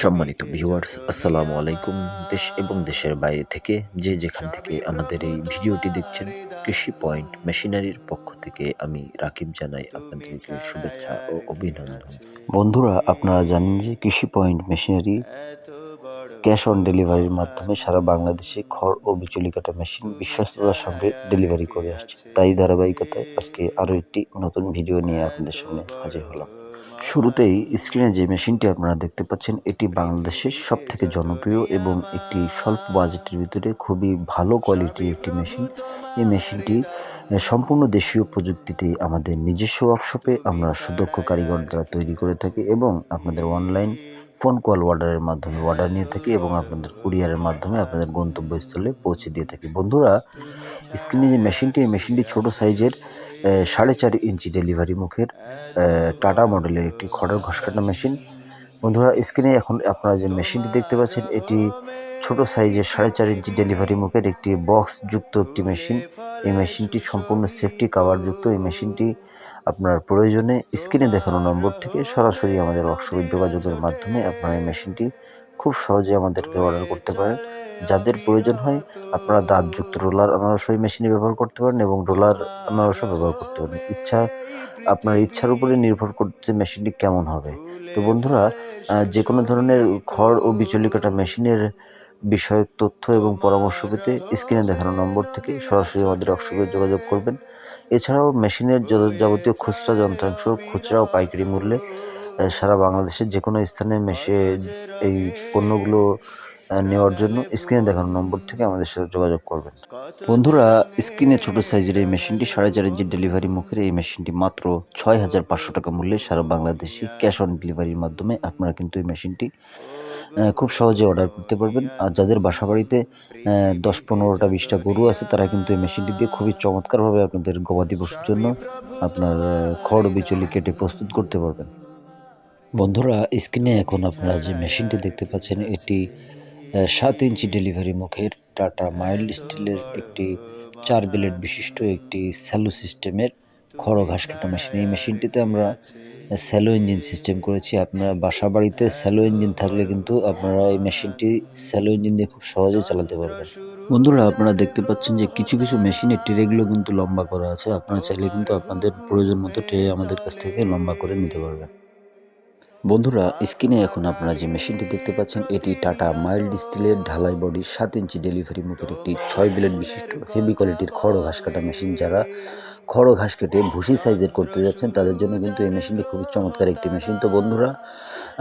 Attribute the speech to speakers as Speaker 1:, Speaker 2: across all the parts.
Speaker 1: সম্মানিত ভিউয়ার্স আসসালামু আলাইকুম, দেশ এবং দেশের বাইরে থেকে যে যেখান থেকে আমাদের এই ভিডিওটি দেখছেন, কৃষি পয়েন্ট মেশিনারির পক্ষ থেকে আমি রাকিব জানাই আপনাদেরকে শুভেচ্ছা ও অভিনন্দন। বন্ধুরা, আপনারা জানেন যে কৃষি পয়েন্ট মেশিনারি ক্যাশ অন ডেলিভারির মাধ্যমে সারা বাংলাদেশে খড় ও বিচুলি কাটা মেশিন বিশ্বস্ততার সঙ্গে ডেলিভারি করে আসছে। তাই ধারাবাহিকতায় আজকে আরও একটি নতুন ভিডিও নিয়ে আপনাদের সামনে হাজির হলাম। শুরুতেই স্ক্রিনে যে মেশিনটি আপনারা দেখতে পাচ্ছেন, এটি বাংলাদেশের সব থেকে জনপ্রিয় এবং একটি স্বল্প বাজেটের ভিতরে খুবই ভালো কোয়ালিটির একটি মেশিন। এই মেশিনটি সম্পূর্ণ দেশীয় প্রযুক্তিতে আমাদের নিজস্ব ওয়ার্কশপে আমরা সুদক্ষ কারিগর দ্বারা তৈরি করে থাকি এবং আপনাদের অনলাইন ফোন কল অর্ডারের মাধ্যমে অর্ডার নিয়ে থাকি এবং আপনাদের কুরিয়ারের মাধ্যমে আপনাদের গন্তব্যস্থলে পৌঁছে দিয়ে থাকি। বন্ধুরা, স্ক্রিনে যে মেশিনটি, এই মেশিনটি ছোটো সাইজের সাড়ে চার ইঞ্চি ডেলিভারি মুখের টাটা মডেলের একটি খড়ের ঘষ কাটা মেশিন। বন্ধুরা, স্ক্রিনে এখন আপনারা যে মেশিনটি দেখতে পাচ্ছেন, এটি ছোট সাইজের সাড়ে চার ইঞ্চি ডেলিভারি মুখের একটি বক্স যুক্ত একটি মেশিন। এই মেশিনটি সম্পূর্ণ সেফটি কাভার যুক্ত এই মেশিনটি আপনার প্রয়োজনে স্ক্রিনে দেখানো নম্বর থেকে সরাসরি আমাদের ওয়ার্কশপে যোগাযোগের মাধ্যমে আপনারা এই মেশিনটি খুব সহজে আমাদেরকে অর্ডার করতে পারেন। যাদের প্রয়োজন হয়, আপনারা দাঁতযুক্ত রোলার আনারস ওই মেশিনে ব্যবহার করতে পারেন এবং রোলার আনারসও ব্যবহার করতে পারেন। ইচ্ছা, আপনার ইচ্ছার উপরে নির্ভর করছে মেশিনটি কেমন হবে। তো বন্ধুরা যে কোনো ধরনের খড় ও বিচলি কাটা মেশিনের বিষয়ক তথ্য এবং পরামর্শ পেতে স্ক্রিনে দেখানো নম্বর থেকে সরাসরি আমাদের ওয়ার্কশপে যোগাযোগ করবেন। এছাড়াও মেশিনের যাবতীয় খুচরা যন্ত্রাংশ, খুচরা ও পাইকারি মূল্যে সারা বাংলাদেশের যে কোনো স্থানে মেশে এই পণ্যগুলো নেওয়ার জন্য স্ক্রিনে দেখানো নম্বর থেকে আমাদের সাথে যোগাযোগ করবেন। বন্ধুরা, স্ক্রিনে ছোট সাইজের এই মেশিনটি সাড়ে চার ইঞ্চি ডেলিভারি মুখের এই মেশিনটি মাত্র ছয় হাজার পাঁচশো টাকা মূল্যে সারা বাংলাদেশি ক্যাশ অন ডেলিভারির মাধ্যমে আপনারা কিন্তু এই মেশিনটি খুব সহজে অর্ডার করতে পারবেন। আর যাদের বাসা বাড়িতে দশ পনেরোটা, বিশটা গরু আছে, তারা কিন্তু এই মেশিনটি দিয়ে খুবই চমৎকারভাবে আপনাদের গবাদি পশুর জন্য আপনার খড়, বিচলি কেটে প্রস্তুত করতে পারবেন। বন্ধুরা স্ক্রিনে এখন আপনারা যে মেশিনটি দেখতে পাচ্ছেন, এটি সাত ইঞ্চি ডেলিভারি মুখের টাটা মাইল্ড স্টিলের একটি চার ব্লেড বিশিষ্ট একটি স্যালো সিস্টেমের খড় ঘাস কাটা মেশিন এই মেশিনটিতে আমরা স্যালো ইঞ্জিন সিস্টেম করেছি। আপনারা বাসা বাড়িতে স্যালো ইঞ্জিন থাকলে কিন্তু আপনারা এই মেশিনটি স্যালো ইঞ্জিন দিয়ে খুব সহজে চালাতে পারবেন। বন্ধুরা, আপনারা দেখতে পাচ্ছেন যে কিছু কিছু মেশিনের ট্রেগুলো কিন্তু লম্বা করা আছে। আপনারা চাইলে কিন্তু আপনাদের প্রয়োজন মতো ট্রে আমাদের কাছ থেকে লম্বা করে নিতে পারবেন। বন্ধুরা, স্ক্রিনে এখন আপনারা যে মেশিনটি দেখতে পাচ্ছেন, এটি টাটা মাইল্ড স্টিলের ঢালাই বডি, সাত ইঞ্চি ডেলিভারি মুখের একটি ছয় ব্লেড বিশিষ্ট হেভি কোয়ালিটির খড় ঘাস কাটা মেশিন যারা খড় ঘাস কেটে ভুসি সাইজের করতে যাচ্ছেন, তাদের জন্য কিন্তু এই মেশিনটি খুবই চমৎকার একটি মেশিন। তো বন্ধুরা,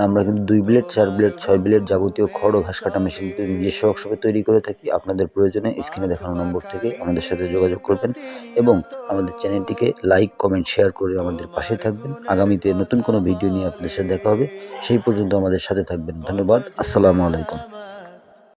Speaker 1: আমরা কিন্তু দুই ব্লেড, চার ব্লেড, ছয় ব্লেড যাবতীয় খড় ঘাস কাটা মেশিন নিজস্ব ওয়ার্কশপে তৈরি করে থাকি। আপনাদের প্রয়োজনে স্ক্রিনে দেখানো নম্বর থেকে আমাদের সাথে যোগাযোগ করবেন এবং আমাদের চ্যানেলটিকে লাইক, কমেন্ট, শেয়ার করে আমাদের পাশে থাকবেন। আগামীতে নতুন কোনো ভিডিও নিয়ে আপনাদের সাথে দেখা হবে। সেই পর্যন্ত আমাদের সাথে থাকবেন। ধন্যবাদ। আসসালামু আলাইকুম।